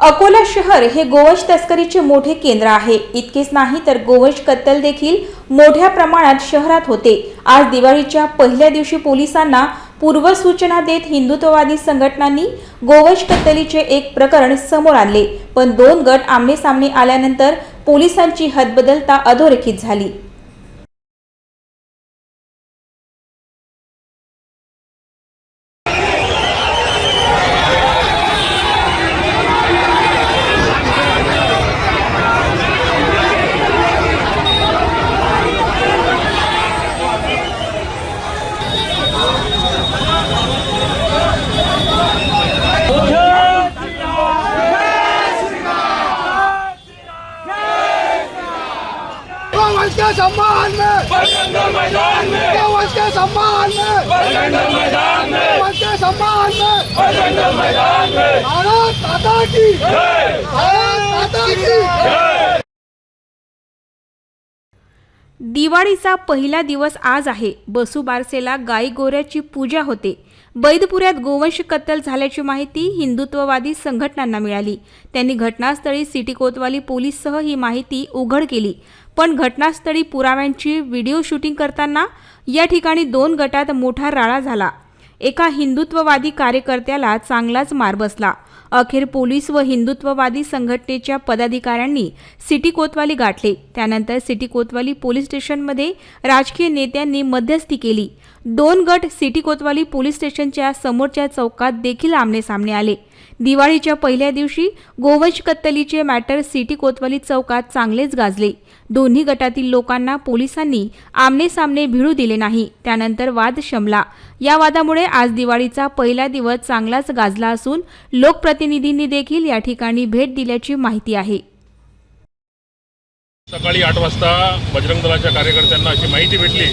अकोला शहर हे गोवंश तस्करीचे मोठे केंद्र आहे. इतकेच नाही तर गोवंश कत्तल देखील मोठ्या प्रमाणात शहरात होते. आज दिवाळीच्या पहिल्या दिवशी पोलिसांना पूर्वसूचना देत हिंदुत्ववादी संघटनांनी गोवंश कत्तलीचे एक प्रकरण समोर आणले. पण दोन गट आमने सामने आल्यानंतर पोलिसांची हदबदलता अधोरेखित झाली. गोवंश के सम्मान में। गोवंश के सम्मान में। गोवंश के सम्मान में। भारत माता की। भारत माता की। दिवाळीचा पहिला दिवस आज आहे. बसू बारसेला गाई गोऱ्याची पूजा होते. बैदपुऱ्यात गोवंश कत्तल झाल्याची माहिती हिंदुत्ववादी संघटनांना मिळाली. त्यांनी घटनास्थळी सिटी कोतवाली पोलीससह ही माहिती उघड केली. पण घटनास्थळी पुराव्यांची व्हिडिओ शूटिंग करताना या ठिकाणी दोन गटात मोठा राळा झाला. एका हिंदुत्ववादी कार्यकर्त्याला चांगलाच मार बसला. अखेर पोलीस व हिंदुत्ववादी संघटनेच्या पदाधिकाऱ्यांनी सिटी कोतवाली गाठले. त्यानंतर सिटी कोतवाली पोलीस स्टेशनमध्ये राजकीय नेत्यांनी मध्यस्थी केली. दोन गट सिटी कोतवाली पोलीस स्टेशनच्या समोरच्या चौकात देखील आमनेसामने आले. दिवाळीच्या पहिल्या दिवशी गोवंश कत्तलीचे मॅटर सिटी कोतवाली चौकात चांगलेच गाजले. दोन्ही गटातील लोकांना पोलिसांनी आमनेसामने भिडू दिले नाही. त्यानंतर वाद शमला. या वादामुळे आज दिवाळीचा पहिला दिवस चांगलाच गाजला असून लोकप्रतिनिधींनी देखील या ठिकाणी भेट दिल्याची माहिती आहे. सकाळी आठ वाजता बजरंग दलाच्या कार्यकर्त्यांना अशी माहिती भेटली.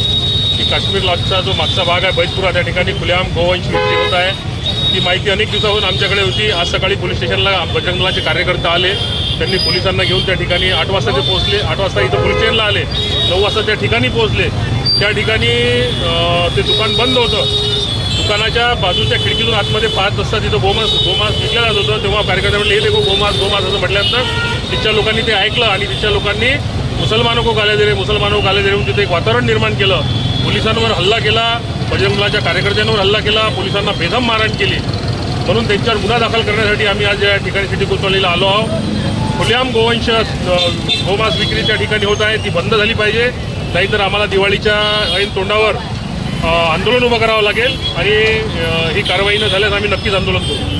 की काश्मीर जो मागचा भाग आहे बैतपुरा त्या ठिकाणी खुलेआम गोवंश विक्री होत आहे. ती माहिती अनेक दिवसाहून आमच्याकडे होती. आज सकाळी पोलीस स्टेशनला बजरंग दलाचे कार्यकर्ते आले. त्यांनी पोलिसांना घेऊन त्या ठिकाणी आठ वाजता ते पोहोचले. आठ वाजता इथं पोलीस स्टेशनला आले. नऊ वाजता त्या ठिकाणी पोहोचले. त्या ठिकाणी ते दुकान बंद होतं. दुकानाच्या बाजूच्या खिडकीतून आतमध्ये पाच वाजता तिथं गोमास गोमास विकला जात होतं. तेव्हा कार्यकर्ते म्हणले हे गोमास गोमास असं म्हटल्यानंतर तिथच्या लोकांनी ते ऐकलं आणि तिथच्या लोकांनी मुसलमानो को गाले दिले. मुसलमानो को गाले म्हणून तिथे एक वातावरण निर्माण केलं. पोलिसांवर हल्ला केला बजरंगलाच्या कार्यकर्त्यांवर हल्ला केला पोलिसांना बेदम मारहाण केली. म्हणून त्यांच्यावर गुन्हा दाखल करण्यासाठी आम्ही आज या ठिकाणी सिटी कोतवालीला आलो आहोत. खुलेआम गोवंश गोमास विक्री त्या ठिकाणी होत आहे ती बंद झाली पाहिजे. नाहीतर आम्हाला दिवाळीच्या ऐन तोंडावर आंदोलन उभं करावं लागेल आणि ही कारवाई न झाल्यास आम्ही नक्कीच आंदोलन करू.